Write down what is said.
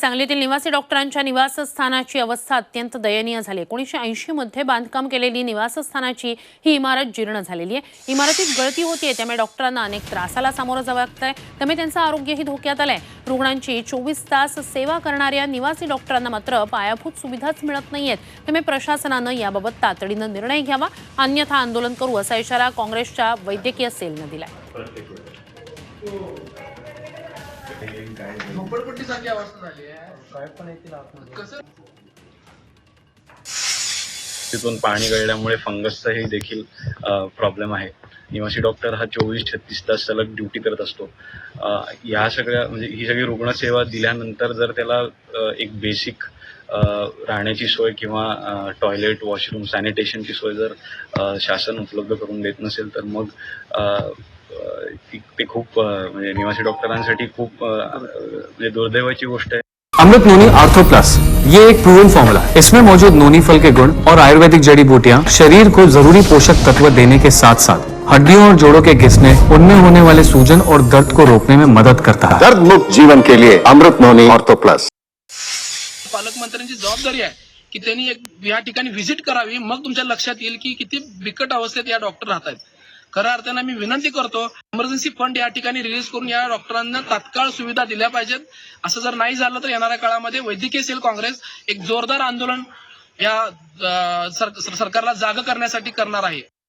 सांगलीतील निवासी डॉक्टरांच्या निवासस्थानाची अवस्था अत्यंत दयनीय झाली. एकोणीसशे ऐंशी मध्ये बांधकाम केलेली निवासस्थानाची ही इमारत जीर्ण झालेली आहे. इमारतीत गळती होतीये त्यामुळे डॉक्टरांना अनेक त्रासाला सामोरं जावं लागतंय. त्यामुळे त्यांचं आरोग्यही धोक्यात आलंय. रुग्णांची चोवीस तास सेवा करणाऱ्या निवासी डॉक्टरांना मात्र पायाभूत सुविधाच मिळत नाहीयेत. त्यामुळे प्रशासनानं याबाबत तातडीनं निर्णय घ्यावा. अन्यथा आंदोलन करू असा इशारा काँग्रेसच्या वैद्यकीय सेलनं दिलाय. झोपडपट्टीसारखी अवस्था झाली आहे. कसं? तिथून पाणी गळल्यामुळे फंगसचाही देखील प्रॉब्लेम आहे. निवासी डॉक्टर हा चोवीस छत्तीस तास सलग ड्युटी करत असतो. या सगळ्या म्हणजे ही सगळी रुग्णसेवा दिल्यानंतर जर त्याला एक बेसिक राहण्याची सोय किंवा टॉयलेट वॉशरूम सॅनिटेशनची सोय जर शासन उपलब्ध करून देत नसेल तर मग ती- ते खूप म्हणजे निवासी डॉक्टरांसाठी खूप म्हणजे दुर्दैवाची गोष्ट आहे. अमृत नोनी आर्थो प्लस ये एक प्रूवन फॉर्मूला है। इसमें मौजूद नोनी फल के गुण और आयुर्वेदिक जड़ी बूटियाँ शरीर को ज़रूरी पोषक तत्व देने के साथ साथ हड्डियों और जोड़ों के घिसने उनमें होने वाले सूजन और दर्द को रोकने में मदद करता है। दर्द मुक्त जीवन के लिए अमृत नोनी ऑर्थो प्लस पालकमंत्र्यांची जबाबदारी आहे की त्यांनी एक या ठिकाणी व्हिजिट करावी. मग तुमच्या लक्षात येईल की किती बिकट अवस्थेत या डॉक्टर राहत आहेत खऱ्या अर्थानं मी विनंती करतो इमर्जन्सी फंड या ठिकाणी रिलीज करून या डॉक्टरांना तात्काळ सुविधा दिल्या पाहिजेत. असं जर नाही झालं तर येणाऱ्या काळामध्ये वैद्यकीय सेल काँग्रेस एक जोरदार आंदोलन या सर- सरकारला जाग करण्यासाठी करणार आहे.